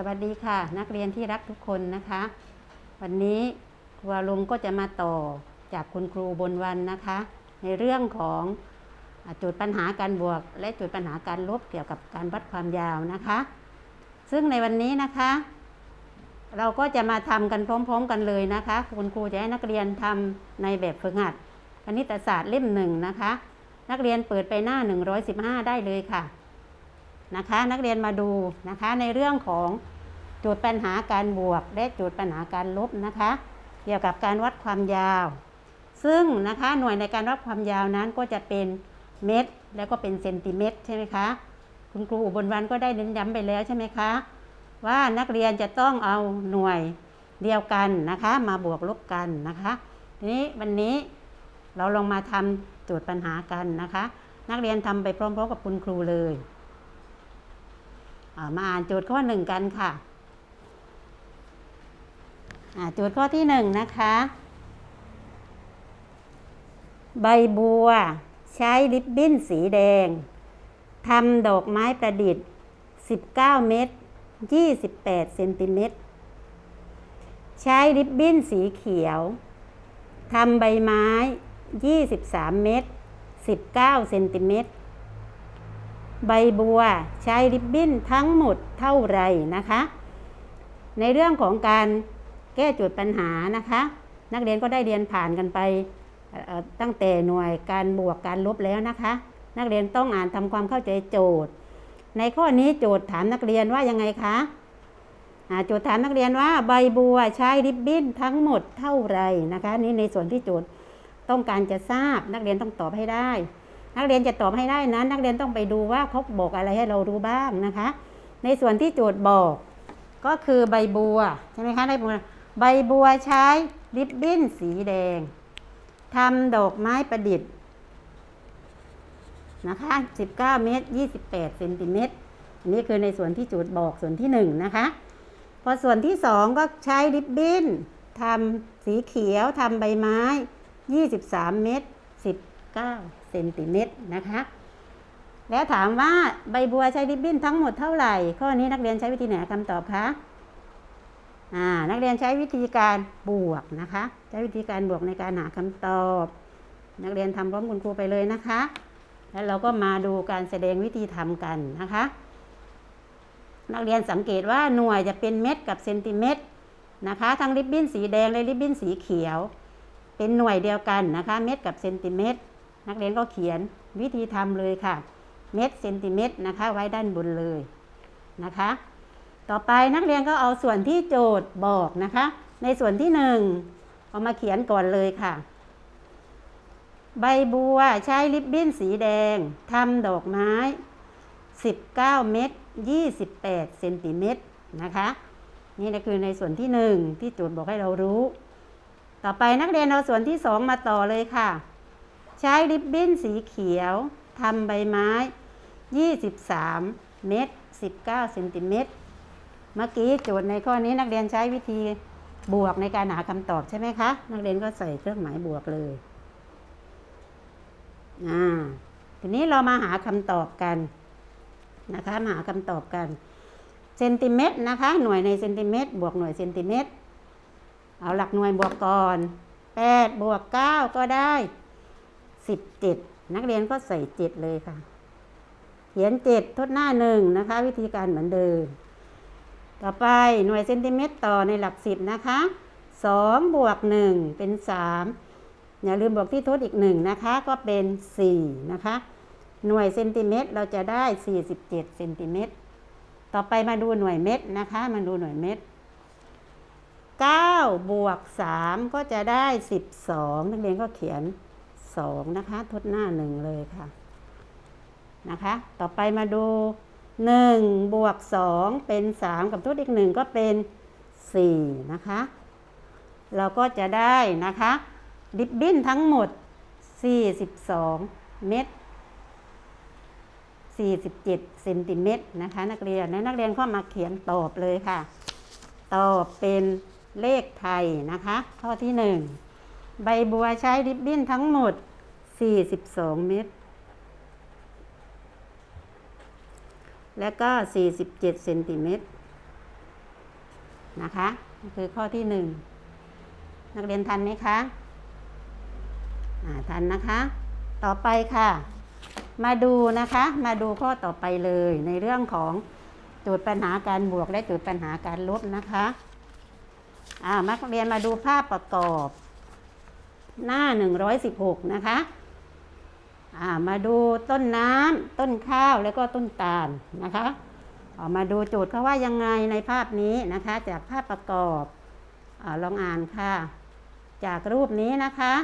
สวัสดีค่ะ นักเรียนที่รักทุกคนนะคะ วันนี้ครูอารมณ์ก็จะมาต่อจากคุณครูบนวันนะคะ ในเรื่องของอ่าโจุดปัญหาการบวก และโจุดปัญหาการลบเกี่ยวกับการวัดความยาวนะคะ ซึ่งในวันนี้นะคะ เราก็จะมาทำกันพร้อม ๆ กันเลยนะคะ คุณครูจะให้นักเรียนทำในแบบฝึกหัดคณิตศาสตร์เล่มหนึ่งนะคะ นักเรียนเปิดไปหน้า 115 ได้เลยค่ะ นะคะนักเรียนมาดูนะคะในเรื่องของโจทย์ปัญหาการบวก และโจทย์ปัญหาการลบนะคะ เกี่ยวกับการวัดความยาว ซึ่งนะคะหน่วยในการวัดความยาวนั้นก็จะเป็นเมตร แล้วก็เป็นเซนติเมตรใช่ไหมคะคุณครูอุบลวันก็ได้เน้นย้ำไปแล้วใช่ไหมคะว่านักเรียนจะต้องเอาหน่วยเดียวกันนะคะ มาบวกลบกันนะคะทีนี้วันนี้เราลองมาทำโจทย์ปัญหากันนะคะ นักเรียนทำไปพร้อมๆกับคุณครูเลย มาอ่านโจทย์ข้อหนึ่งกันค่ะโจทย์ข้อที่หนึ่งนะคะ ใบบัวใช้ริบบิ้นสีแดงทำดอกไม้ประดิษฐ์ 19 เมตร 28 เซนติเมตร ใช้ริบบิ้นสีเขียวทำใบไม้ 23 เมตร 19 เซนติเมตร ใบบัวใช้ริบบิ้นทั้งหมดเท่าไรนะคะ ในเรื่องของการแก้จทย์ปัญหานะคะ นักเรียนก็ได้เรียนผ่านกันไปตั้งแต่หน่วยการบวกการลบแล้วนะคะ นักเรียนต้องอ่านทำความเข้าใจโจทย์ ในข้อนี้โจทย์ถามนักเรียนว่ายังไงคะโจทย์ถามนักเรียนว่าใบบัวใช้ริบบิ้นทั้งหมดเท่าไรนะคะ นี่ในส่วนที่โจทย์ต้องการจะทราบนักเรียนต้องตอบให้ได้ นักเรียนจะตอบให้ได้นั้นนักเรียนต้องไปดูว่าเขาบอกอะไรให้เรารู้บ้างนะคะ ในส่วนที่โจทย์บอกก็คือใบบัวใช่ไหมคะใบบัวใบบัวใช้ริบบิ้นสีแดงทำดอกไม้ประดิษฐ์นะคะ 19 เมตร 28 เซนติเมตร อันนี้คือในส่วนที่จทย์บอกส่วนที่ 1 นะคะ พอส่วนที่ 2 ก็ใช้ริบบิ้นทำสีเขียวทำใบไม้ 23 เมตร 9เซนติเมตรนะคะ แล้วถามว่าใบบัวใช้ริบบิ้นทั้งหมดเท่าไหร่ ข้อนี้นักเรียนใช้วิธีไหนคำตอบคะอ่านักเรียนใช้วิธีการบวกนะคะ ใช้วิธีการบวกในการหาคำตอบ นักเรียนทำพร้อมคุณครูไปเลยนะคะ แล้วเราก็มาดูการแสดงวิธีทำกันนะคะ นักเรียนสังเกตว่าหน่วยจะเป็นเม็ดกับเซนติเมตรนะคะทั้งริบบิ้นสีแดงและริบบิ้นสีเขียว เป็นหน่วยเดียวกันนะคะ เม็ดกับเซนติเมตร นักเรียนก็เขียนวิธีทำเลยค่ะ เมตรเซนติเมตรนะคะ ไว้ด้านบนเลยนะคะ ต่อไปนักเรียนก็เอาส่วนที่โจทย์บอกนะคะ ในส่วนที่หนึ่งเอามาเขียนก่อนเลยค่ะ ใบบัวใช้ริบบิ้นสีแดงทำดอกไม้ 19 เมตร 28 เซนติเมตรนะคะ นี่นะคือในส่วนที่หนึ่งที่โจทย์บอกให้เรารู้ ต่อไปนักเรียนเอาส่วนที่สองมาต่อเลยค่ะ ใช้ริบบิ้นสีเขียวทำใบไม้ 23 เมตร 19เซนติเมตร เมื่อกี้โจทย์ในข้อนี้นักเรียนใช้วิธีบวกในการหาคำตอบใช่ไหมคะ นักเรียนก็ใส่เครื่องหมายบวกเลยอ่าทีนี้เรามาหาคำตอบกันนะคะมาหาคำตอบกันเซนติเมตรนะคะ หน่วยในเซนติเมตร บวกหน่วยเซนติเมตร เอาหลักหน่วยบวกก่อน8บวก9ก็ได้ 17นักเรียนก็ใส่7เลยค่ะ เขียน7ทดหน้า1นะคะ วิธีการเหมือนเดิม ต่อไปหน่วยเซนติเมตรต่อในหลัก10นะคะ2บวก1เป็น3อย่าลืมบวกที่ทดอีก1นะคะ ก็เป็น4นะคะ หน่วยเซนติเมตรเราจะได้47เซนติเมตรต่อไปมาดูหน่วยเมตรนะคะ มาดูหน่วยเมตร9บวก3ก็จะได้ 12 นักเรียนก็เขียน 2นะคะทดหน้า1เลยค่ะนะคะ ต่อไปมาดู1บวก2เป็น3กับทดอีก1ก็เป็น4นะคะ เราก็จะได้นะคะริบบิ้นทั้งหมด42เมตร47เซนติเมตรนะคะ นักเรียนและนักเรียนก็มาเขียนตอบเลยค่ะ ตอบเป็นเลขไทยนะคะ ข้อที่ 1 ใบบัวใช้ริบบิ้นทั้งหมด 42 เมตรและก็ 47 เซนติเมตร นะคะ คือข้อที่หนึ่งนักเรียนทันไหมคะ อ่า ทันนะคะ ต่อไปค่ะ มาดูนะคะ มาดูข้อต่อไปเลยในเรื่องของจทย์ปัญหาการบวกและจทย์ปัญหาการลบนะคะ อ่านักเรียนมาดูภาพประกอบ หน้า 116 นะคะามาดูต้นน้ำต้นข้าวแล้วก็ต้นตาลนะคะออกมาดูโจทย์เขาว่ายังไงในภาพนี้นะคะ จากภาพประกอบอลองอ่านค่ะ จากรูปนี้นะคะ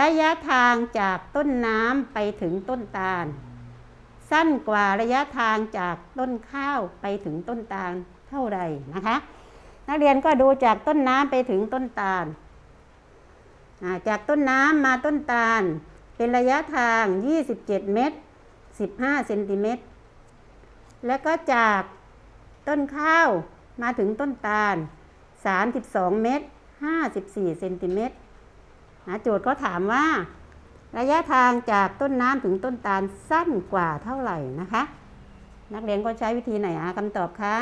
ระยะทางจากต้นน้ำไปถึงต้นตาล สั้นกว่าระยะทางจากต้นข้าวไปถึงต้นตาลเท่าใดนะคะ นักเรียนก็ดูจากต้นน้ำไปถึงต้นตาล จากต้นน้ำมาต้นตาล เป็นระยะทาง 27 เมตร 15 เซนติเมตร แล้วก็จากต้นข้าวมาถึงต้นตาล 32 เมตร 54 เซนติเมตรโจทย์ก็ถามว่า ระยะทางจากต้นน้ำถึงต้นตาลสั้นกว่าเท่าไหร่นะคะ นักเรียนก็ใช้วิธีไหนหาคำตอบคะ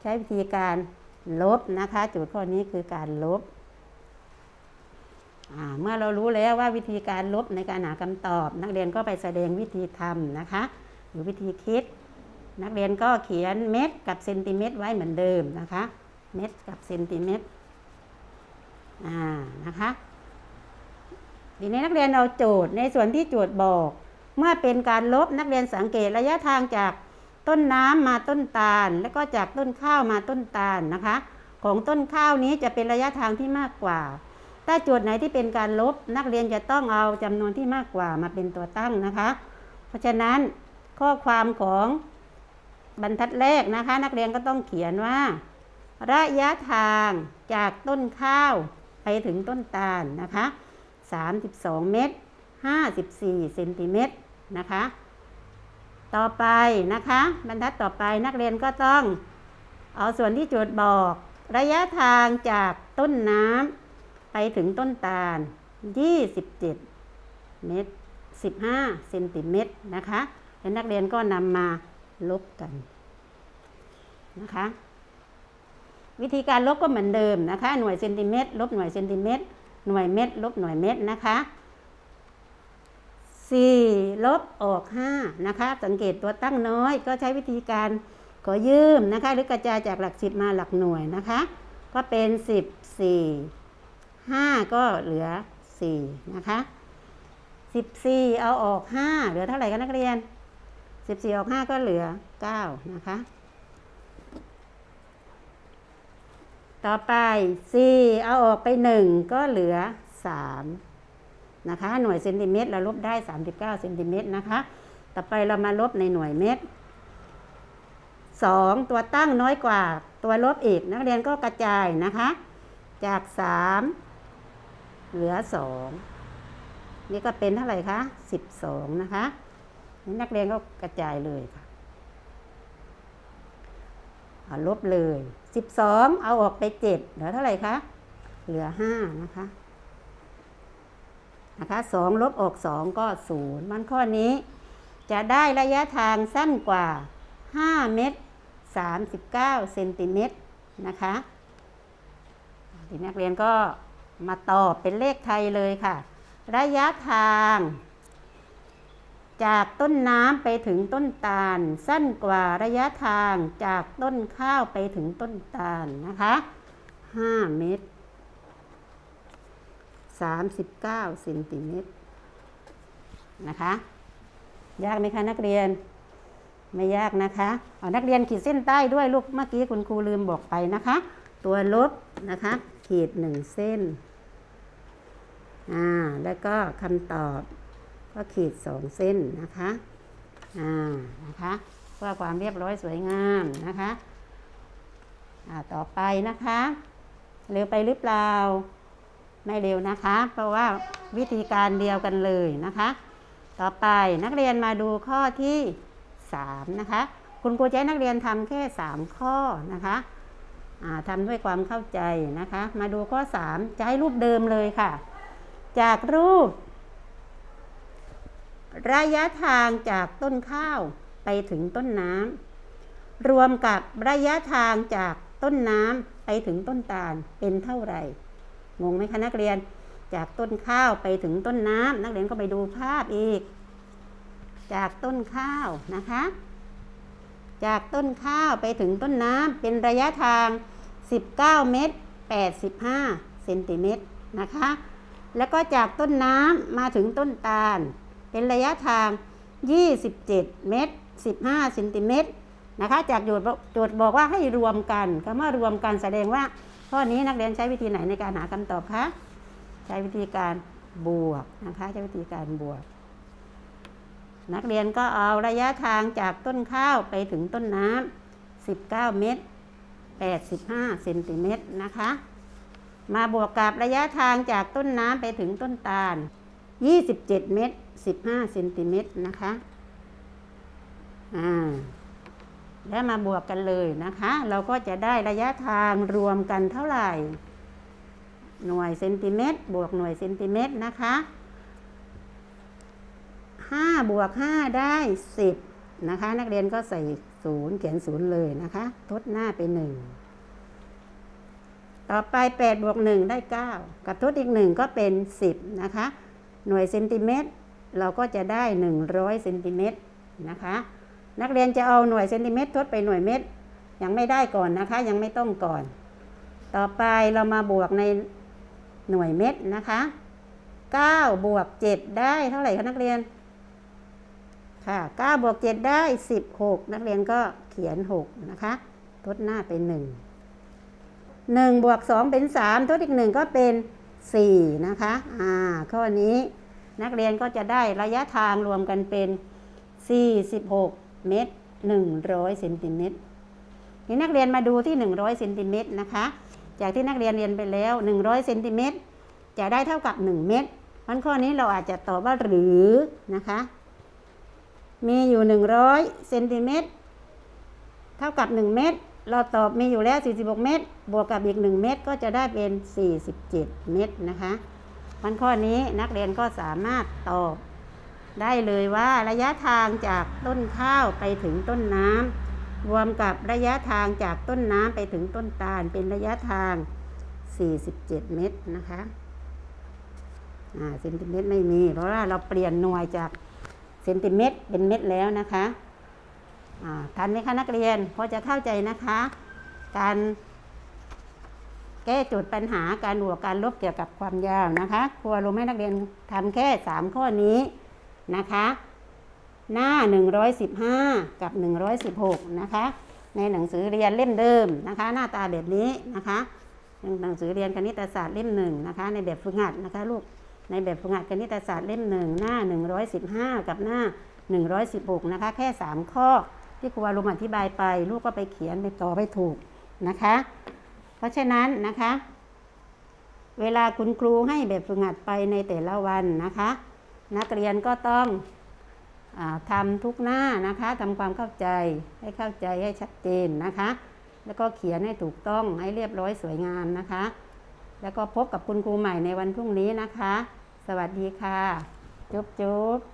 ใช้วิธีการลบนะคะ โจทย์ข้อนี้คือการลบ เมื่อเรารู้แล้วว่าวิธีการลบในการหาคำตอบ นักเรียนก็ไปแสดงวิธีทำนะคะ หรือวิธีคิด นักเรียนก็เขียนเมตรกับเซนติเมตรไว้เหมือนเดิมนะคะ เมตรกับเซนติเมตรนะคะทีนี้นักเรียนเอาโจทย์ในส่วนที่โจทย์บอก เมื่อเป็นการลบนักเรียนสังเกตระยะทางจากต้นน้ำมาต้นตาล แล้วก็จากต้นข้าวมาต้นตาลนะคะ ของต้นข้าวนี้จะเป็นระยะทางที่มากกว่า ถ้าโจทย์ไหนที่เป็นการลบนักเรียนจะต้องเอาจำนวนที่มากกว่ามาเป็นตัวตั้งนะคะ เพราะฉะนั้นข้อความของบรรทัดแรกนะคะ นักเรียนก็ต้องเขียนว่า ระยะทางจากต้นข้าวไปถึงต้นตาลนะคะ 32 เมตร 54 เซนติเมตรนะคะ ต่อไปนะคะ บรรทัดต่อไปนักเรียนก็ต้อง เอาส่วนที่โจทย์บอก ระยะทางจากต้นน้ำ ไปถึงต้นตาล 27 เมตร 15 เซนติเมตรนะคะแล้วนักเรียนก็นำมาลบกันนะคะ วิธีการลบก็เหมือนเดิมนะคะ หน่วยเซนติเมตร ลบหน่วยเซนติเมตร หน่วยเมตร ลบหน่วยเมตรนะคะ4ลบออก5นะคะ สังเกตตัวตั้งน้อยก็ใช้วิธีการขอยืมนะคะ หรือกระจายจากหลัก 10 มาหลักหน่วยนะคะ ก็เป็น 14 5 ก็เหลือ 4 นะคะ 14 เอาออก 5 เหลือเท่าไหร่กันนักเรียน 14 ออก 5 ก็เหลือ 9 นะคะ ต่อไป 4 เอาออกไป 1 ก็เหลือ 3 นะคะ หน่วยเซนติเมตรเราลบได้ 39เซนติเมตรนะคะ ต่อไปเรามาลบในหน่วยเมตร2 ตัวตั้งน้อยกว่าตัวลบอีก นักเรียนก็กระจายนะคะ จาก 3 เหลือ2นี่ก็เป็นเท่าไหร่คะ12นะคะนี่นักเรียนก็กระจายเลยค่ะเอาลบเลย12เอาออกไป7เหลือเท่าไหร่คะเหลือ5นะคะนะคะ2ลบออก2ก็0มันข้อนี้ จะได้ระยะทางสั้นกว่า5เมตร39เซนติเมตรนะคะทีนักเรียนก็ มาตอบเป็นเลขไทยเลยค่ะ ระยะทาง จากต้นน้ำไปถึงต้นตาล สั้นกว่าระยะทางจากต้นข้าวไปถึงต้นตาลนะคะ5เมตร39เซนติเมตรนะคะ ยากไหมคะนักเรียนไม่ยากนะคะเอานักเรียนขีดเส้นใต้ด้วยลูกเมื่อกี้คุณครูลืมบอกไปนะคะ ตัวลบนะคะ ขีดหนึ่งเส้น อ่าแล้วก็คำตอบก็ขีดสองเส้นนะคะอ่านะคะเพื่อความเรียบร้อยสวยงามนะคะอ่าต่อไปนะคะเร็วไปหรือเปล่าไม่เร็วนะคะ เพราะว่าวิธีการเดียวกันเลยนะคะ ต่อไปนักเรียนมาดูข้อที่ 3 นะคะ คุณครูจะให้นักเรียนทำแค่ 3 ข้อนะคะอ่าทำด้วยความเข้าใจนะคะ มาดูข้อ 3 จะให้รูปเดิมเลยค่ะ จากรูป ระยะทางจากต้นข้าวไปถึงต้นน้ำรวมกับระยะทางจากต้นน้ำไปถึงต้นตาลเป็นเท่าไหร่ งงไหมคะนักเรียน จากต้นข้าวไปถึงต้นน้ำนักเรียนก็ไปดูภาพอีก จากต้นข้าวนะคะ จากต้นข้าวไปถึงต้นน้ำเป็นระยะทาง 19 เมตร 85 เซนติเมตรนะคะ แล้วก็จากต้นน้ำมาถึงต้นตาล เป็นระยะทาง 27 เมตร 15เซนติเมตรนะคะ จากโจทย์บอกโจทย์บอกว่าให้รวมกันคำว่ารวมกันแสดงว่า ข้อนี้นักเรียนใช้วิธีไหนในการหาคำตอบคะใช้วิธีการบวกนะคะใช้วิธีการบวก นักเรียนก็เอาระยะทางจากต้นข้าวไปถึงต้นน้ำ19 เมตร 85เซนติเมตรนะคะ มาบวกกับระยะทางจากต้นน้ำไปถึงต้นตาล 27 เมตร 15 เซนติเมตรนะคะ อ่า แล้วมาบวกกันเลยนะคะ เราก็จะได้ระยะทางรวมกันเท่าไหร่ หน่วยเซนติเมตร บวกหน่วยเซนติเมตรนะคะ 5 บวก 5 ได้ 10 นะคะ นักเรียนก็ใส่0เขียน0เลยนะคะ ทดหน้าไป1 ต่อไป8บวก1ได้ 9 กับทดอีก 1 ก็เป็น 10 นะคะ หน่วยเซนติเมตรเราก็จะได้ 100เซนติเมตรนะคะ นักเรียนจะเอาหน่วยเซนติเมตรทดไปหน่วยเมตร ยังไม่ได้ก่อนนะคะ ยังไม่ต้องก่อน ต่อไปเรามาบวกในหน่วยเมตรนะคะ9บวก7ได้เท่าไหร่คะนักเรียน ค่ะ9บวก7ได้ 16 นักเรียนก็เขียน 6 นะคะ ทดหน้าเป็น 1 1บวก2เป็น 3 ทดอีก 1 ก็เป็น 4 นะคะ อ่า ข้อนี้นักเรียนก็จะได้ระยะทางรวมกันเป็น 46 เมตร 100เซนติเมตรนี่นักเรียนมาดูที่ 100เซนติเมตรนะคะ จากที่นักเรียนเรียนไปแล้ว 100เซนติเมตรจะได้เท่ากับ 1 เมตรมันข้อนี้เราอาจจะตอบว่าหรือนะคะ มีอยู่ 100เซนติเมตรเท่ากับ 1 เมตร เราตอบมีอยู่แล้ว 46 เมตรบวกกับอีก 1 เมตรก็จะได้เป็น 47 เมตรนะคะมันข้อนี้นักเรียนก็สามารถตอบได้เลยว่าระยะทางจากต้นข้าวไปถึงต้นน้ำรวมกับระยะทางจากต้นน้ำไปถึงต้นตาล เป็นระยะทาง 47 เมตรนะคะเซนติเมตรไม่มี เพราะว่าเราเปลี่ยนหน่วยจากเซนติเมตรเป็นเม็ดแล้วนะคะ ทันไหมคะนักเรียนพอจะเข้าใจนะคะ การแก้จทย์ปัญหาการบวกการลบเกี่ยวกับความยาวนะคะครัวรวมให้นักเรียนทำแค่ 3 ข้อนี้นะคะ หน้า 115 กับ 116 นะคะ ในหนังสือเรียนเล่มเดิมนะคะ หน้าตาแบบนี้นะคะหนังสือเรียนคณิตศาสตร์เล่มหนึ่งนะคะ ในแบบฝึกหัดนะคะลูกในแบบฝึกหัดคณิตศาสตร์เล่มหนึ่งหน้า 115 กับหน้า 116 นะคะ แค่ 3 ข้อ ที่ครูวารุมอธิบายไป ลูกก็ไปเขียนไปต่อไปถูกนะคะ เพราะฉะนั้นนะคะ เวลาคุณครูให้แบบฝึกหัดไปในแต่ละวันนะคะ นักเรียนก็ต้องอทำทุกหน้านะคะทำความเข้าใจให้เข้าใจให้ชัดเจนนะคะ แล้วก็เขียนให้ถูกต้องให้เรียบร้อยสวยงามนะคะ แล้วก็พบกับคุณครูใหม่ในวันพรุ่งนี้นะคะ สวัสดีค่ะ จุ๊บจุ๊บ